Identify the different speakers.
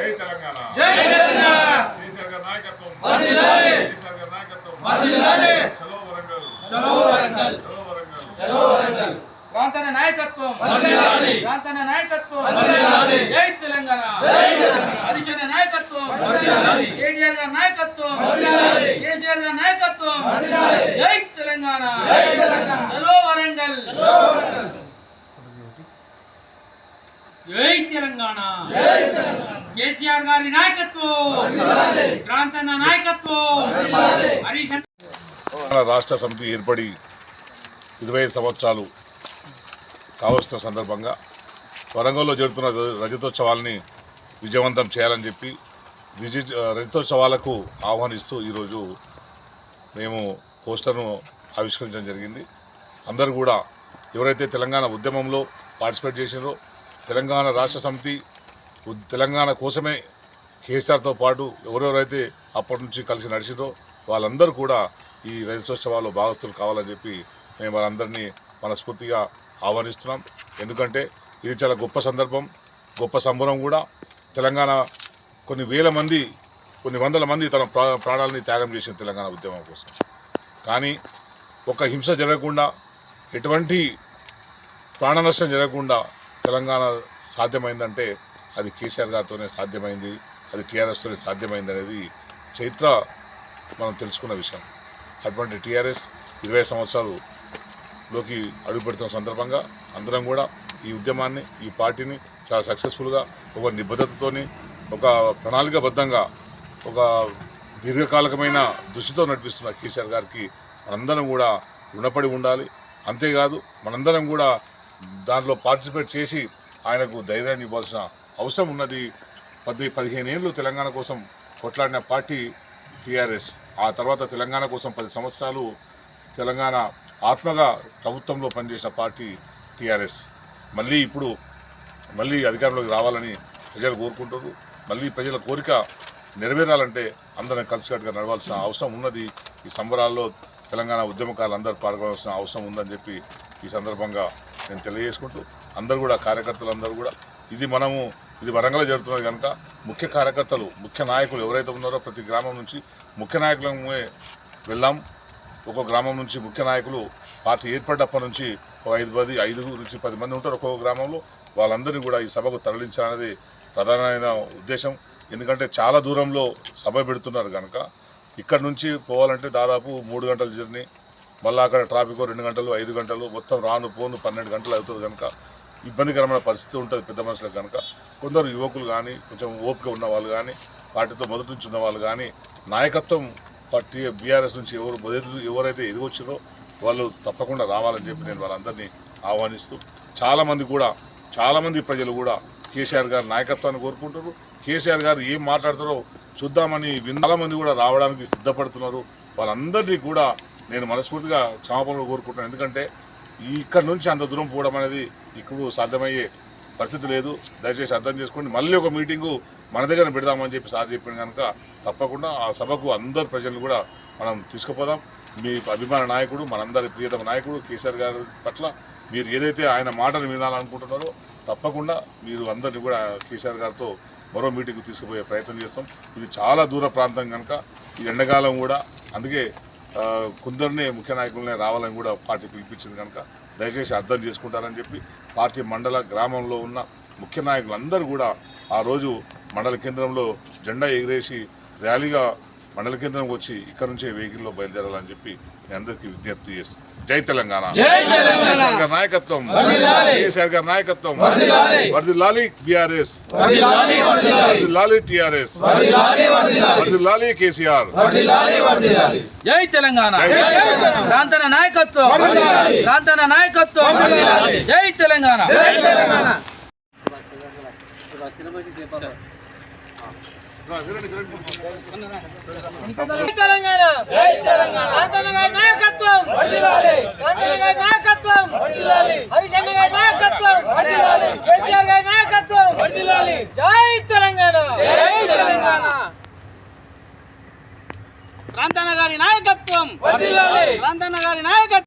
Speaker 1: జై తెలంగాణ.
Speaker 2: జై తెలంగాణ.
Speaker 1: కేసీఆర్ గారి నాయకత్వం. కేసీఆర్ గారి నాయకత్వం. చలో వరంగల్.
Speaker 2: చలో వరంగల్.
Speaker 1: చలో వరంగల్.
Speaker 2: చలో వరంగల్.
Speaker 3: ప్రాంతన నాయకత్వం.
Speaker 2: వర్ధిల్లాలి.
Speaker 3: ప్రాంతన నాయకత్వం.
Speaker 2: వర్ధిల్లాలి.
Speaker 3: జై తెలంగాణ.
Speaker 2: జై తెలంగాణ.
Speaker 3: హరిశన నాయకత్వం.
Speaker 2: వర్ధిల్లాలి.
Speaker 3: కేటీఆర్ గారి నాయకత్వం.
Speaker 2: వర్ధిల్లాలి.
Speaker 3: కేసీఆర్ గారి నాయకత్వం.
Speaker 2: వర్ధిల్లాలి.
Speaker 3: జై తెలంగాణ.
Speaker 2: జై తెలంగాణ.
Speaker 3: చలో వరంగల్.
Speaker 4: జై తెలంగాణ.
Speaker 2: జై తెలంగాణ.
Speaker 4: కేసీఆర్ గారి నాయకత్వం. క్రాంతన్న నాయకత్వం. హరీష్
Speaker 1: రాష్ట్ర సమితి ఏర్పడి ఇరవై ఐదు సంవత్సరాలు కావస్తున్న సందర్భంగా వరంగల్లో జరుగుతున్న రజతోత్సవాలని రజతోత్సవాల్ని విజయవంతం చేయాలని చెప్పి విజయ రజతోత్సవాలకు ఆహ్వానిస్తూ ఈరోజు మేము పోస్టర్ను ఆవిష్కరించడం జరిగింది. అందరూ కూడా ఎవరైతే తెలంగాణ ఉద్యమంలో పార్టిసిపేట్ చేసినారో తెలంగాణ రాష్ట్ర సమితి తెలంగాణ కోసమే కేసీఆర్తో పాటు ఎవరెవరైతే అప్పటి నుంచి కలిసి నడిచిందో వాళ్ళందరూ కూడా ఈ రజతోత్సవాల్లో భాగస్తులు కావాలని చెప్పి మేము వాళ్ళందరినీ మనస్ఫూర్తిగా ఆహ్వానిస్తున్నాం. ఎందుకంటే ఇది చాలా గొప్ప సందర్భం గొప్ప సంబరం కూడా. తెలంగాణ కొన్ని వేల మంది కొన్ని వందల మంది తన ప్రా ప్రాణాలని త్యాగం చేసిన తెలంగాణ ఉద్యమం కోసం. కానీ ఒక హింస జరగకుండా ఎటువంటి ప్రాణ నష్టం జరగకుండా తెలంగాణ సాధ్యమైందంటే అది కేసీఆర్ గారితోనే సాధ్యమైంది అది టీఆర్ఎస్తోనే సాధ్యమైంది అనేది చైత్ర మనం తెలుసుకున్న విషయం. అటువంటి టీఆర్ఎస్ ఇరవై సంవత్సరాలులోకి అడుగుపెడుతున్న సందర్భంగా అందరం కూడా ఈ ఉద్యమాన్ని ఈ పార్టీని చాలా సక్సెస్ఫుల్గా ఒక నిబద్ధతతోని ఒక ప్రణాళికాబద్ధంగా ఒక దీర్ఘకాలికమైన దృష్టితో నడిపిస్తున్న కేసీఆర్ గారికి మనందరం కూడా రుణపడి ఉండాలి. అంతేకాదు మనందరం కూడా దాంట్లో పార్టిసిపేట్ చేసి ఆయనకు ధైర్యాన్ని ఇవ్వాల్సిన అవసరం ఉన్నది పది పదిహేను ఏళ్ళు తెలంగాణ కోసం కొట్లాడిన పార్టీ టీఆర్ఎస్. ఆ తర్వాత తెలంగాణ కోసం పది సంవత్సరాలు తెలంగాణ ఆత్మగా ప్రభుత్వంలో పనిచేసిన పార్టీ టీఆర్ఎస్. మళ్ళీ ఇప్పుడు మళ్ళీ అధికారంలోకి రావాలని ప్రజలు కోరుకుంటారు మళ్ళీ ప్రజల కోరిక నెరవేరాలంటే అందరం కలిసికట్టుగా నడవాల్సిన అవసరం ఉన్నది. ఈ సంబరాల్లో తెలంగాణ ఉద్యమకారులు అందరూ పాల్గొనాల్సిన అవసరం ఉందని చెప్పి ఈ సందర్భంగా నేను తెలియజేసుకుంటూ అందరూ కూడా కార్యకర్తలు అందరూ కూడా ఇది మనము ఇది వరంగల్ జరుగుతున్నది కనుక ముఖ్య కార్యకర్తలు ముఖ్య నాయకులు ఎవరైతే ఉన్నారో ప్రతి గ్రామం నుంచి ముఖ్య నాయకులమే వెళ్ళాం ఒక్కో గ్రామం నుంచి ముఖ్య నాయకులు పార్టీ ఏర్పడ్డప్పటి నుంచి ఒక ఐదు పది ఐదు నుంచి పది మంది ఉంటారు ఒక్కొక్క గ్రామంలో. వాళ్ళందరినీ కూడా ఈ సభకు తరలించాలనేది ప్రధానమైన ఉద్దేశం. ఎందుకంటే చాలా దూరంలో సభ పెడుతున్నారు కనుక. ఇక్కడ నుంచి పోవాలంటే దాదాపు మూడు గంటల జర్నీ. మళ్ళీ అక్కడ ట్రాఫిక్ రెండు గంటలు ఐదు గంటలు మొత్తం రాను పోను పన్నెండు గంటలు అవుతుంది కనుక. ఇబ్బందికరమైన పరిస్థితి ఉంటుంది పెద్ద మనుషులకు కనుక కొందరు యువకులు కానీ కొంచెం ఓపిక ఉన్న వాళ్ళు కానీ పార్టీతో మొదటి నుంచి ఉన్న వాళ్ళు కానీ నాయకత్వం పార్టీ బీఆర్ఎస్ నుంచి ఎవరు మొదటి ఎవరైతే ఎదిగొచ్చారో వాళ్ళు తప్పకుండా రావాలని చెప్పి నేను వాళ్ళందరినీ ఆహ్వానిస్తూ చాలామంది కూడా చాలామంది ప్రజలు కూడా కేసీఆర్ గారి నాయకత్వాన్ని కోరుకుంటారు కేసీఆర్ గారు ఏం మాట్లాడతారో చూద్దామని విన్న- మంది కూడా రావడానికి సిద్ధపడుతున్నారు. వాళ్ళందరినీ కూడా నేను మనస్ఫూర్తిగా క్షమాపణలు కోరుకుంటున్నాను. ఎందుకంటే ఇక్కడ నుంచి అంత దూరం పోవడం అనేది ఇప్పుడు సాధ్యమయ్యే పరిస్థితి లేదు. దయచేసి అర్థం చేసుకోండి. మళ్ళీ ఒక మీటింగు మన దగ్గర పెడదామని చెప్పి సార్ చెప్పిన కనుక తప్పకుండా ఆ సభకు అందరు ప్రజలను కూడా మనం తీసుకుపోదాం. మీ అభిమాన నాయకుడు మనందరి ప్రియతమ నాయకుడు కేసీఆర్ గారి పట్ల మీరు ఏదైతే ఆయన మాటలు వినాలనుకుంటున్నారో తప్పకుండా మీరు అందరినీ కూడా కేసీఆర్ గారితో మరో మీటింగ్కు తీసుకుపోయే ప్రయత్నం చేస్తాం. ఇది చాలా దూర ప్రాంతం కనుక ఈ ఎండాకాలం కూడా అందుకే కొందరినే ముఖ్య నాయకులనే రావాలని కూడా పార్టీ పిలిపించింది కనుక దయచేసి అర్థం చేసుకుంటారని చెప్పి పార్టీ మండల గ్రామంలో ఉన్న ముఖ్య నాయకులందరూ కూడా ఆ రోజు మండల కేంద్రంలో జెండా ఎగిరేసి ర్యాలీగా మండల కేంద్రం వచ్చి ఇక్కడ నుంచే వెహికల్లో బయలుదేరాలని చెప్పి మీ అందరికీ విజ్ఞప్తి చేస్తాను జై తెలంగాణ.
Speaker 2: జై తెలంగాణ.
Speaker 1: కేసీఆర్ గారి నాయకత్వం. కేసీఆర్ గారి నాయకత్వం.
Speaker 2: వర్ధిల్లాలి.
Speaker 1: వర్దిల్లాలి బీఆర్ఎస్
Speaker 2: వర్ధిల్లాలి
Speaker 1: వర్దిల్లాలి. టీఆర్ఎస్.
Speaker 2: వర్ధిల్లాలి
Speaker 1: వర్దిల్లాలి. కేసీఆర్.
Speaker 2: వర్ధిల్లాలి వర్ధిల్లాలి
Speaker 3: జై తెలంగాణ.
Speaker 1: జై
Speaker 3: తెలంగాణ నాయకత్వం.
Speaker 2: నాయకత్వం
Speaker 3: హరిశన్న గారి నాయకత్వం
Speaker 2: కేసీఆర్
Speaker 3: గారి నాయకత్వం
Speaker 2: జై తెలంగాణ
Speaker 3: ప్రాంతన్న గారి నాయకత్వం ప్రాంతన్న గారి నాయకత్వం.